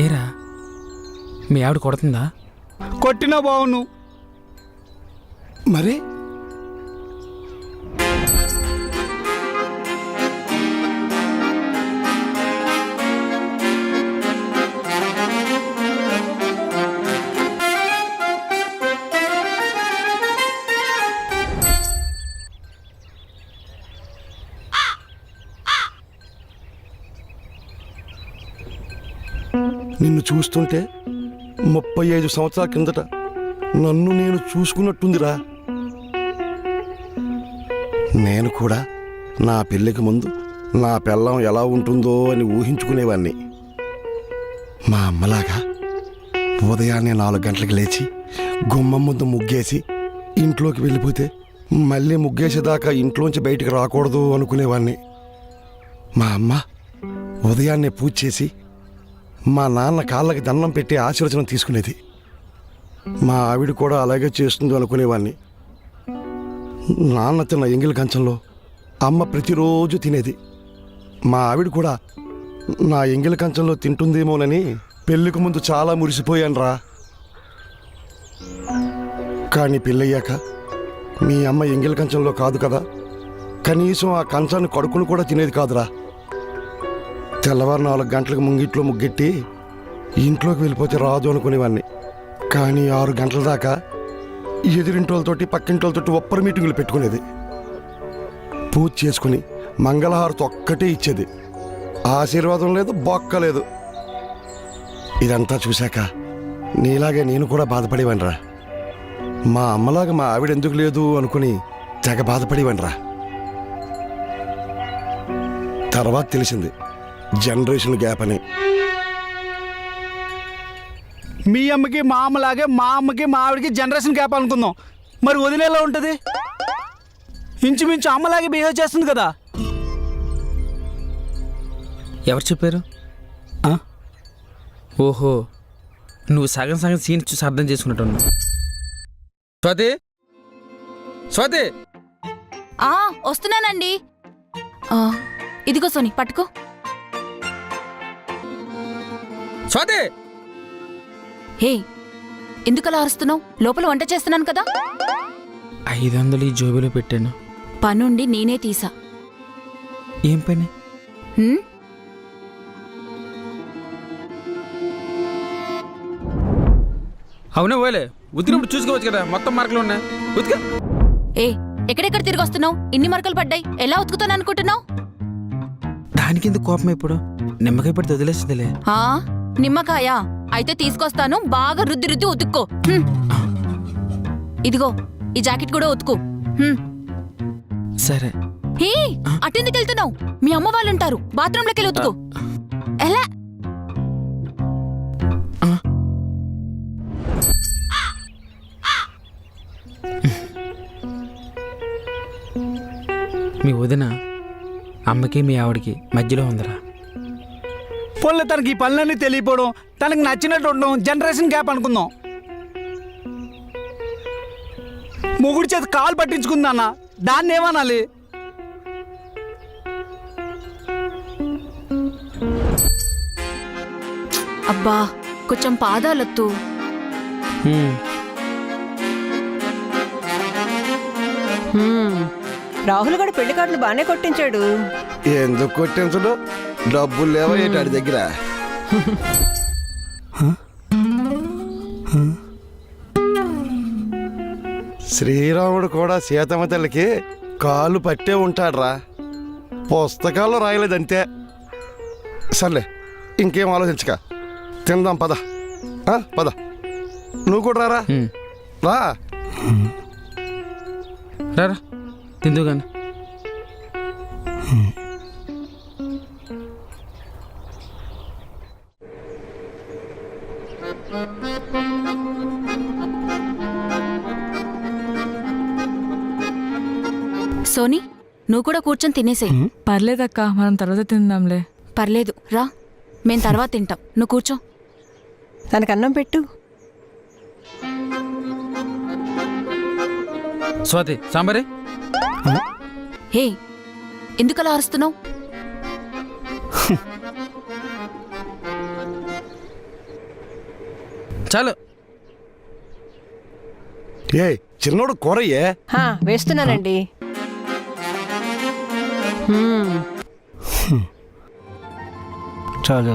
ఏరా? మీ ఆవిడ కొడుతుందా? కొట్టినా బావును. మరి? నిన్ను చూస్తుంటే ముప్పై ఐదు సంవత్సరాల కిందట నన్ను నేను చూసుకున్నట్టుందిరా. నేను కూడా నా పెళ్ళికి ముందు నా పెళ్ళం ఎలా ఉంటుందో అని ఊహించుకునేవాణ్ణి. మా అమ్మలాగా ఉదయాన్నే నాలుగు గంటలకు లేచి గుమ్మం ముందు ముగ్గేసి ఇంట్లోకి వెళ్ళిపోతే మళ్ళీ ముగ్గేసేదాకా ఇంట్లోంచి బయటికి రాకూడదు అనుకునేవాణ్ణి. మా అమ్మ ఉదయాన్నే పూజ చేసి మా నాన్న కాళ్ళకి దండం పెట్టి ఆశీర్వచనం తీసుకునేది. మా ఆవిడ కూడా అలాగే చేస్తుంది అనుకునేవాణ్ణి. నాన్న తిన్న ఎంగిలి కంచంలో అమ్మ ప్రతిరోజు తినేది. మా ఆవిడ కూడా నా ఎంగిలి కంచంలో తింటుందేమోనని పెళ్ళికి ముందు చాలా మురిసిపోయాను రా కానీ పెళ్ళయ్యాక మీ అమ్మ ఎంగిలి కంచంలో కాదు కదా. కనీసం ఆ కంచాన్ని కడుక్కుని కూడా తినేది కాదురా. తెల్లవారు నాలుగు గంటలకు ముంగిట్లో ముగ్గెట్టి ఇంట్లోకి వెళ్ళిపోతే రాదు అనుకునేవాడిని కానీ ఆరు గంటల దాకా ఎదురింటోళ్ళతోటి పక్కింటోళ్ళతోటి ఒప్పరి మీటింగులు పెట్టుకునేది. పూజ చేసుకుని మంగళహారతి ఒక్కటే ఇచ్చేది. ఆశీర్వాదం లేదు బొక్క లేదు. ఇదంతా చూశాక నీలాగే నేను కూడా బాధపడేవాడిరా మా అమ్మలాగా మా ఆవిడ ఎందుకు లేదు అనుకుని తెగ బాధపడేవాడిరా తర్వాత తెలిసింది. జనరేషన్ గ్యాప్ అని. మీ అమ్మకి మా అమ్మలాగే మా అమ్మకి మా ఆవిడకి జనరేషన్ గ్యాప్ అనుకుందాం. మరి వదిలేలా ఉంటుంది? ఇంచుమించు అమ్మలాగే బిహేవ్ చేస్తుంది కదా. ఎవరు చెప్పారు? ఆ? ఓహో నువ్వు సగం సగం సీన్ చూసి అర్థం చేసుకున్నట్టున్నావు. స్వాతి? స్వాతి? ఆ వస్తున్నానండి. ఆ, ఇదిగో సోని పట్టుకో. స్వాతి! హే ఎందుకలా అరుస్తున్నావు? లోపల వంట చేస్తున్నాను కదా? ఐదు వందలు ఈ జోబీలో పెట్టాను. పనుండి నేనే తీసా. ఏం పని? హ్మ్? అవునా పోలే ఉతికినప్పుడు చూసుకోవచ్చు కదా మొత్తం మార్కులు ఉన్నాయి. ఉతిక. ఏ ఎక్కడెక్కడ తిరిగి వస్తున్నావు? ఇన్ని మరకలు పడ్డాయి. ఎలా ఉతుకుతాను అనుకుంటున్నావు దానికి ఎందుకు కోపం ఇప్పుడు? నిమ్మకాయ పడితే వదిలేస్తుందిలే ఆ? నిమ్మకాయ. అయితే తీసుకొస్తాను. బాగా రుద్ది రుద్ది ఉతుక్కో. ఇదిగో ఈ జాకెట్ కూడా ఉతుకు. సరే. హే అటెందుకు వెళ్తున్నావు? మీ అమ్మ వాళ్ళు ఉంటారు బాత్రూంలోకి వెళ్ళి ఉతుకు. ఎలా? మీ వదిన అమ్మకి మీ ఆవిడకి మధ్యలో ఉందిరా. పోన్లే తనకి ఈ పనులన్నీ తెలియపోవడం తనకి నచ్చినట్టు ఉండడం జనరేషన్ గ్యాప్ అనుకుందాం. మొగుడి చేతి కాలు పట్టించుకుందన్న దాన్ని ఏమనాలి? అబ్బా కొంచెం పాదాలొత్తు. హ్మ్. హ్మ్. రాహుల్ గడు పెళ్ళి కార్డులు బాగానే కొట్టించాడు. ఎందుకు కొట్టించడు? డబ్బులు లేవా ఏంటి దగ్గర? శ్రీరాముడు కూడా సీతమ్మ తల్లికి కాలు పట్టే ఉంటాడ్రా. పుస్తకాల్లో రాయలేదంతే. సర్లే ఇంకేం ఆలోచించక. తిందాం పద. పద. నువ్వు కూడా రారా? హ్మ్. రా. రారా తిందు సోనీ నువ్వు కూడా కూర్చొని తినేసేయ్. పర్లేదక్క మనం తర్వాత తిందాంలే. పర్లేదు రా. మేం తర్వాత తింటాం. నువ్వు కూర్చో. తనకు అన్నం పెట్టు. స్వాతి సాంబారే? హే ఎందుకలా అరుస్తున్నావు? చాలు. ఏ చిన్నోడు కూరయ్యే. హా, వేస్తున్నానండి మ్మ్. చాలు